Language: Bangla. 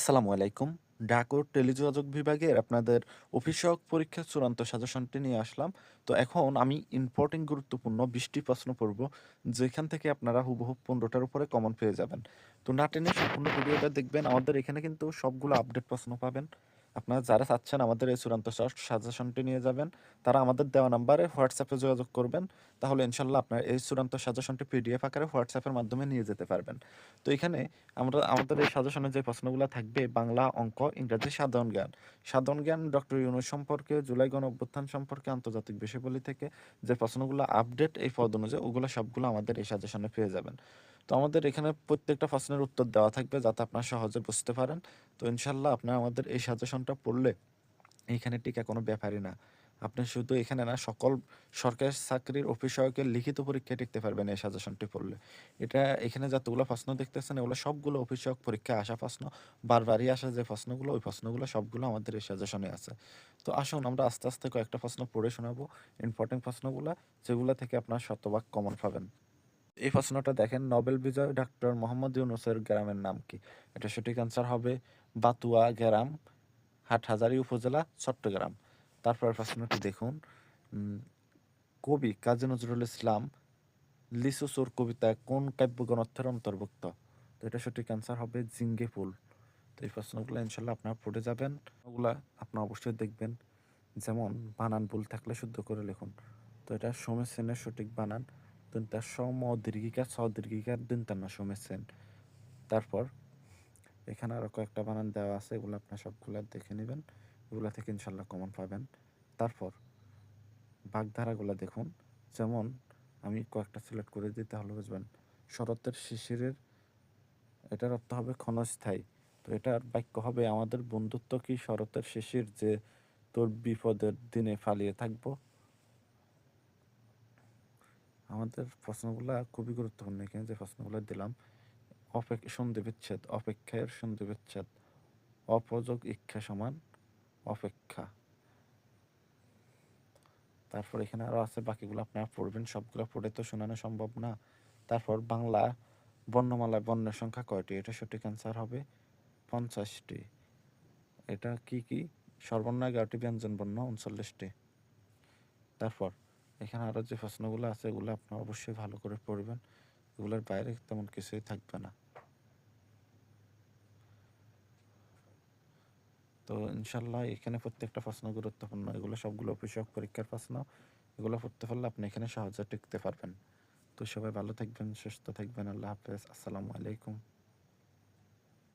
আসসালামু আলাইকুম। ডাকর টেলিযোগাযোগ বিভাগের আপনাদের অফিসক পরীক্ষার চূড়ান্ত সাজেশনটি নিয়ে আসলাম। তো এখন আমি ইম্পোর্টেন্ট গুরুত্বপূর্ণ ২০ টি প্রশ্ন পড়ব, যেখান থেকে আপনারা হুবহু পনেরোটার উপরে কমন পেয়ে যাবেন। তো না টেনে সম্পূর্ণ ভিডিওটা দেখবেন। আমাদের এখানে কিন্তু সবগুলো আপডেট প্রশ্ন পাবেন। আপনারা যারা চাচ্ছেন আমাদের এই চূড়ান্ত সাজেশনটি নিয়ে যাবেন, তারা আমাদের দেওয়া নাম্বারে হোয়াটসঅ্যাপে যোগাযোগ করবেন। তাহলে ইনশাল্লাহ আপনার এই চূড়ান্ত সাজেশনটি পিডিএফ আকারে হোয়াটসঅ্যাপের মাধ্যমে নিয়ে যেতে পারবেন। তো এখানে আমরা আমাদের এই সাজেশনে যে প্রশ্নগুলো থাকবে বাংলা, অঙ্ক, ইংরেজি, সাধারণ জ্ঞান। সাধারণ জ্ঞান ডক্টর ইউনূস সম্পর্কে, জুলাই গণঅভ্যুত্থান সম্পর্কে, আন্তর্জাতিক বিষয়াবলী থেকে যে প্রশ্নগুলো আপডেট এই পদ অনুযায়ী ওগুলো সবগুলো আমাদের এই সাজেশনে পেয়ে যাবেন। তো আমাদের এখানে প্রত্যেকটা প্রশ্নের উত্তর দেওয়া থাকবে যাতে আপনারা সহজে বুঝতে পারেন। তো ইনশাআল্লাহ আপনারা আমাদের এই সাজেশনটা পড়লে এইখানে টিকা কোনো ব্যাপারই না। আপনি শুধু এখানে না সকল সরকারি চাকরির অফিস লিখিত পরীক্ষায় টিকতে পারবেন এই সাজেশনটি পড়লে। এটা এখানে যতগুলো প্রশ্ন দেখতেছেন এগুলো সবগুলো অফিস সহায়ক পরীক্ষায় আসা প্রশ্ন। বারবারই আসা যে প্রশ্নগুলো ওই প্রশ্নগুলো সবগুলো আমাদের এই সাজেশনে আছে। তো আসুন আমরা আস্তে, আস্তে কয়েকটা প্রশ্ন পড়ে শোনাবো। ইম্পোর্টেন্ট প্রশ্নগুলো যেগুলো থেকে আপনার শতভাগ কমন পাবেন। এই প্রশ্নটা দেখেন নোবেল বিজয় ডক্টর মোহাম্মদ ইউনূসের গ্রামের নাম কি? এটা সঠিক অ্যান্সার হবে বাতুয়া গ্রাম, হাটহাজারী উপজেলা, চট্টগ্রাম। তারপরের প্রশ্নটি দেখুন কবি কাজী নজরুল ইসলাম লিচু চোর কবিতা কোন কাব্যগ্রন্থের অন্তর্ভুক্ত? তো এটা সঠিক অ্যান্সার হবে জিঙ্গে ফুল। তো এই প্রশ্নগুলো ইনশাল্লাহ আপনারা পড়ে যাবেন। ওগুলা আপনার অবশ্যই দেখবেন। যেমন, বানান ভুল থাকলে শুদ্ধ করে লিখুন। তো এটা সোমেশ সেনের সঠিক বানান। দন্তা স ম দীর্ঘিকা ছ দীর্ঘিকা দন্তান্ন সোমেশ সেন। তারপর এখানে আরও কয়েকটা বানান দেওয়া আছে, এগুলো আপনারা সবগুলা দেখে নিবেন। এগুলা থেকে ইনশাল্লাহ কমন পাবেন। তারপর বাগধারাগুলা দেখুন। যেমন আমি কয়েকটা সিলেক্ট করে দিই তাহলে বুঝবেন। শরতের শিশিরের এটার অর্থ হবে ক্ষণস্থায়ী। তো এটার বাক্য হবে আমাদের বন্ধুত্ব কি শরতের শিশির যে তোর বিপদের দিনে পালিয়ে থাকব? আমাদের প্রশ্নগুলা খুবই গুরুত্বপূর্ণ এখানে যে প্রশ্নগুলো দিলাম। অপেক সন্ধি বিচ্ছেদ, অপেক্ষার সন্ধি বিচ্ছেদ। অপযোগ ইচ্ছা সমান অপেক্ষা। তারপর এখানে আরও আছে বাকিগুলো আপনারা পড়বেন। সবগুলো পড়ে তো শোনানো সম্ভব না। তারপর বাংলা বর্ণমালায় বর্ণের সংখ্যা কয়টি? এটা সঠিক অ্যান্সার হবে পঞ্চাশটি এটা কি, কি? স্বরবর্ণ ১১ টি, ব্যঞ্জন বর্ণ উনচল্লিশটি তারপর এখানে আরও যে প্রশ্নগুলো আছে এগুলো আপনারা অবশ্যই ভালো করে পড়বেন। এগুলোর বাইরে তেমন কিছুই থাকবে না। তো ইনশাল্লাহ এখানে প্রত্যেকটা প্রশ্ন গুরুত্বপূর্ণ। এগুলো সবগুলো বিষয়ক পরীক্ষার প্রশ্ন। এগুলো পড়তে পারলে আপনি এখানে সহজে টিকতে পারবেন। তো সবাই ভালো থাকবেন, সুস্থ থাকবেন। আল্লাহ হাফেজ। আসসালামু আলাইকুম।